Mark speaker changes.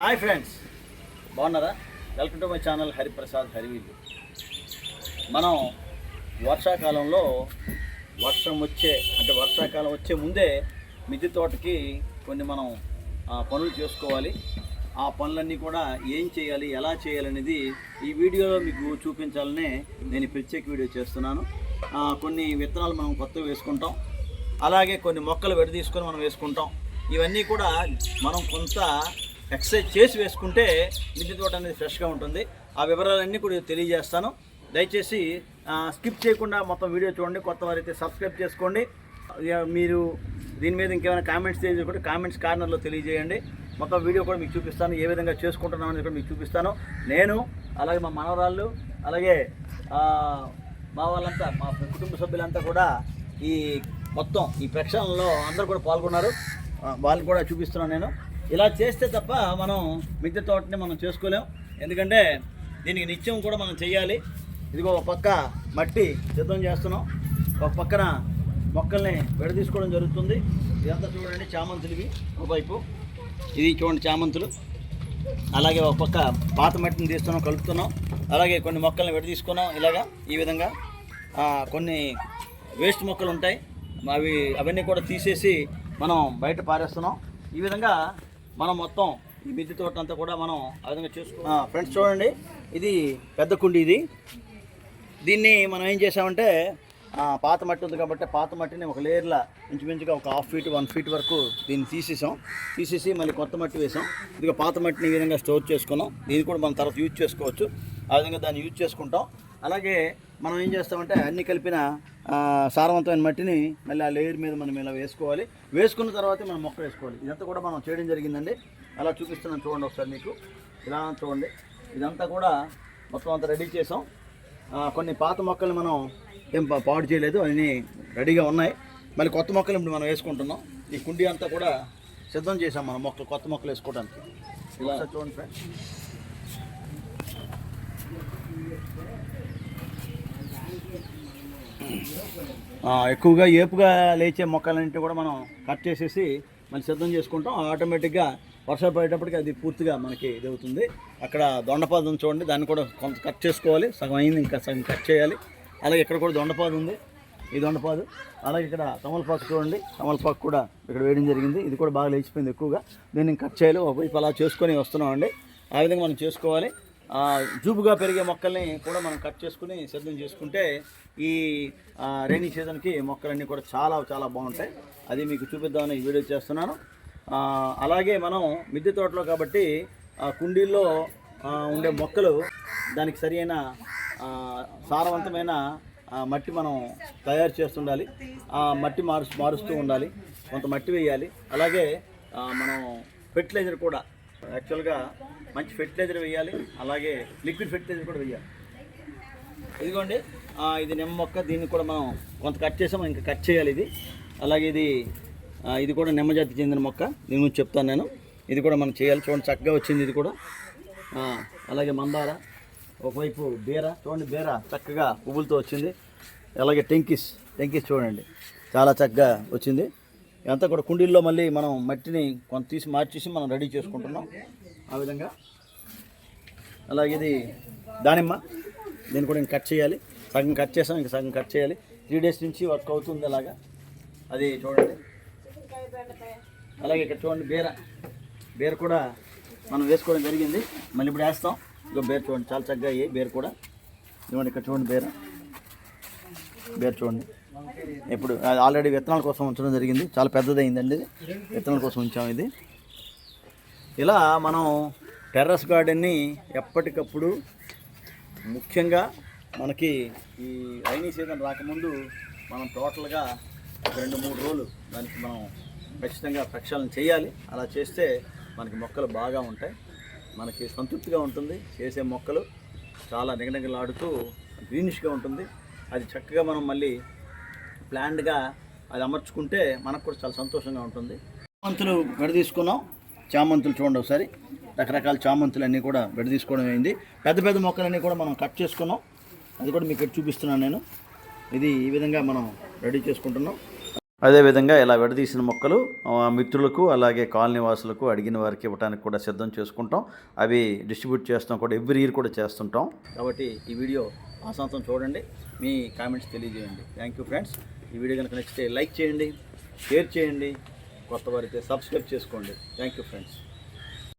Speaker 1: Hi friends బాగున్నారా? Welcome to my channel Hariprasad హరివీలు మనం వర్షాకాలంలో వర్షం వచ్చే అంటే వర్షాకాలం వచ్చే ముందే మిద్దె తోటకి కొన్ని మనం పనులు చేసుకోవాలి. ఆ పనులన్నీ కూడా ఏం చేయాలి ఎలా చేయాలనేది ఈ వీడియోలో మీకు చూపించాలనే నేను ప్రత్యేక వీడియో చేస్తున్నాను. కొన్ని విత్తనాలు మనం కొత్తగా వేసుకుంటాం. అలాగే కొన్ని మొక్కలు విడదీసుకొని మనం వేసుకుంటాం. ఇవన్నీ కూడా మనం కొంత ఎక్సర్సైజ్ చేసి వేసుకుంటే మిద్దె తోట అనేది ఫ్రెష్గా ఉంటుంది. ఆ వివరాలన్నీ కూడా తెలియజేస్తాను. దయచేసి స్కిప్ చేయకుండా మొత్తం వీడియో చూడండి. కొత్త వారైతే సబ్స్క్రైబ్ చేసుకోండి. మీరు దీని మీద ఇంకేమైనా కామెంట్స్ తెలియజేయకుండా కామెంట్స్ కార్నర్లో తెలియజేయండి. మొత్తం వీడియో కూడా మీకు చూపిస్తాను. ఏ విధంగా చేసుకుంటున్నాం అనేది కూడా మీకు చూపిస్తాను. నేను అలాగే మా మనవరాళ్ళు అలాగే మా వాళ్ళంతా మా కుటుంబ సభ్యులంతా కూడా ఈ మొత్తం ఈ ప్రక్షాళనలో అందరూ కూడా పాల్గొన్నారు. వాళ్ళు కూడా చూపిస్తున్నాను నేను. ఇలా చేస్తే తప్ప మనం మిద్దె తోటని మనం చేసుకోలేం. ఎందుకంటే దీనికి నిత్యం కూడా మనం చేయాలి ఇదిగో ఒక పక్క మట్టి సిద్ధం చేస్తున్నాం. ఒక పక్కన మొక్కల్ని విడదీసుకోవడం జరుగుతుంది. ఇదంతా చూడండి చామంతులు ఇవి ఒకవైపు. ఇది చూడండి చామంతులు. అలాగే ఒక పక్క పాత మట్టిని తీస్తున్నాం కలుపుతున్నాం. అలాగే కొన్ని మొక్కల్ని విడదీసుకున్నాం ఇలాగా ఈ విధంగా. కొన్ని వేస్ట్ మొక్కలు ఉంటాయి. అవి అవన్నీ కూడా తీసేసి మనం బయట పారేస్తున్నాం. ఈ విధంగా మనం మొత్తం ఈ మిద్దె తోట అంతా కూడా మనం ఆ విధంగా చేసుకున్నాం. ఫ్రెండ్స్ చూడండి. ఇది పెద్ద కుండి ఇది. దీన్ని మనం ఏం చేసామంటే పాత మట్టి ఉంది కాబట్టి పాత మట్టిని ఒక లేయర్లా ఇంచుమించుగా ఒక హాఫ్ ఫీట్ వన్ ఫీట్ వరకు దీన్ని తీసేసాం. తీసేసి మళ్ళీ కొత్త మట్టి వేసాం. ఇదిగో పాత మట్టిని ఈ విధంగా స్టోర్ చేసుకున్నాం. దీన్ని కూడా మనం తర్వాత యూజ్ చేసుకోవచ్చు. ఆ విధంగా దాన్ని యూజ్ చేసుకుంటాం. అలాగే మనం ఏం చేస్తామంటే అన్ని కలిపిన సారవంతమైన మట్టిని మళ్ళీ ఆ లేయర్ మీద మనం ఇలా వేసుకోవాలి. వేసుకున్న తర్వాత మనం మొక్క వేసుకోవాలి. ఇదంతా కూడా మనం చేయడం జరిగిందండి. అలా చూపిస్తున్నాను చూడండి ఒకసారి మీకు. ఇలా చూడండి. ఇదంతా కూడా మొత్తం అంతా రెడీ చేసాం. కొన్ని పాత మొక్కలు మనం ఏం పాడు చేయలేదు. అన్నీ రెడీగా ఉన్నాయి. మళ్ళీ కొత్త మొక్కలు ఇప్పుడు మనం వేసుకుంటున్నాం. ఈ కుండీ అంతా కూడా సిద్ధం చేసాం మనం మొక్కలు కొత్త మొక్కలు వేసుకోవడానికి. ఇలా. చూడండి ఫ్రెండ్స్. ఎక్కువగా ఏపుగా లేచే మొక్కలన్నింటినీ కూడా మనం కట్ చేసేసి మనం సిద్ధం చేసుకుంటాం. ఆటోమేటిక్గా వర్షాలు పడేటప్పటికి అది పూర్తిగా మనకి ఇది అవుతుంది అక్కడ దొండపాదం చూడండి దాన్ని కూడా కొంత కట్ చేసుకోవాలి. సగం అయింది ఇంకా సగం కట్ చేయాలి. అలాగే ఇక్కడ కూడా దొండపాదు ఉంది ఈ దొండపాదు. అలాగే ఇక్కడ తమలపాకు చూడండి తమలపాకు కూడా ఇక్కడ వేయడం జరిగింది. ఇది కూడా బాగా లేచిపోయింది ఎక్కువగా. దీన్ని కట్ చేయాలి ఒకవైపు అలా చేసుకొని వస్తున్నామండి. ఆ విధంగా మనం చేసుకోవాలి. జూబుగా పెరిగే మొక్కల్ని కూడా మనం కట్ చేసుకుని సిద్ధం చేసుకుంటే ఈ రైనీ సీజన్కి మొక్కలన్నీ కూడా చాలా చాలా బాగుంటాయి. అది మీకు చూపిద్దామని ఈ వీడియో చేస్తున్నాను. అలాగే మనం మిద్దె తోటలో కాబట్టి కుండీల్లో ఉండే మొక్కలు దానికి సరి అయిన సారవంతమైన మట్టి మనం తయారు చేస్తుండాలి. ఆ మట్టి మారు మారుస్తూ ఉండాలి. కొంత మట్టి వేయాలి. అలాగే మనం ఫెర్టిలైజర్ కూడా యాక్చువల్గా మంచి ఫెర్టిలైజర్ వేయాలి అలాగే లిక్విడ్ ఫెర్టిలైజర్ కూడా వేయాలి. ఇదిగోండి ఇది నిమ్మ మొక్క దీన్ని కూడా మనం కొంత కట్ చేసాం ఇంకా కట్ చేయాలి ఇది. అలాగే ఇది ఇది కూడా నిమ్మ జాతి చెందిన మొక్క దీని గురించి చెప్తాను నేను. ఇది కూడా మనం చేయాలి చూడండి చక్కగా వచ్చింది ఇది కూడా. అలాగే మందార ఒకవైపు బీర చూడండి బీర చక్కగా పువ్వులతో వచ్చింది. అలాగే టెంకిస్ టెంకిస్ చూడండి చాలా చక్కగా వచ్చింది. ఇదంతా కూడా కుండీల్లో మళ్ళీ మనం మట్టిని కొంత తీసి మార్చేసి మనం రెడీ చేసుకుంటున్నాం. ఆ విధంగా. అలాగే ఇది దానిమ్మ. దీన్ని కూడా ఇంకా కట్ చేయాలి. సగం కట్ చేసాం ఇంకా సగం కట్ చేయాలి. త్రీ డేస్ నుంచి వర్క్ అవుతుంది అలాగా. అది చూడండి. అలాగే ఇక్కడ చూడండి బీర. బీర కూడా మనం వేసుకోవడం జరిగింది. మళ్ళీ ఇప్పుడు వేస్తాం. ఇక బీర చూడండి చాలా చక్కగా అయ్యాయి బీర కూడా. ఇవ్వండి ఇక్కడ చూడండి బీర. బీర చూడండి. ఇప్పుడు ఆల్రెడీ విత్తనాల కోసం ఉంచడం జరిగింది. చాలా పెద్దదైందండి ఇది. విత్తనాల కోసం ఉంచాం ఇది. ఇలా మనం టెర్రస్ గార్డెన్ని ఎప్పటికప్పుడు ముఖ్యంగా మనకి ఈ రైనీ సీజన్ రాకముందు మనం టోటల్గా రెండు మూడు రోజులు దానికి మనం ఖచ్చితంగా ప్రక్షాళన చేయాలి. అలా చేస్తే మనకి మొక్కలు బాగా ఉంటాయి. మనకి సంతృప్తిగా ఉంటుంది. చేసే మొక్కలు చాలా నిగనగలాడుతూ గ్రీనిష్గా ఉంటుంది. అది చక్కగా మనం మళ్ళీ ప్లాన్డ్గా అది అమర్చుకుంటే మనకు కూడా చాలా సంతోషంగా ఉంటుంది. చామంతులు తీసుకున్నాం. చామంతులు చూడండి ఒకసారి. రకరకాల చామంతులు అన్నీ కూడా విడదీసుకోవడం అయింది. పెద్ద పెద్ద మొక్కలన్నీ కూడా మనం కట్ చేసుకున్నాం. అది కూడా మీకు ఇక్కడ చూపిస్తున్నాను నేను. ఇది ఈ విధంగా మనం రెడీ చేసుకుంటున్నాం. అదేవిధంగా ఇలా విడదీసిన మొక్కలు మిత్రులకు అలాగే కాలనీ వాసులకు అడిగిన వారికి ఇవ్వడానికి కూడా సిద్ధం చేసుకుంటాం. అవి డిస్ట్రిబ్యూట్ చేస్తాం కూడా ఎవ్రీ ఇయర్ కూడా చేస్తుంటాం. కాబట్టి ఈ వీడియో ఆసాంతం చూడండి. మీ కామెంట్స్ తెలియజేయండి. థ్యాంక్ యూ ఫ్రెండ్స్ ఈ వీడియో కనుక నచ్చితే లైక్ చేయండి షేర్ చేయండి. కొత్త వారైతే సబ్స్క్రైబ్ చేసుకోండి. Thank you friends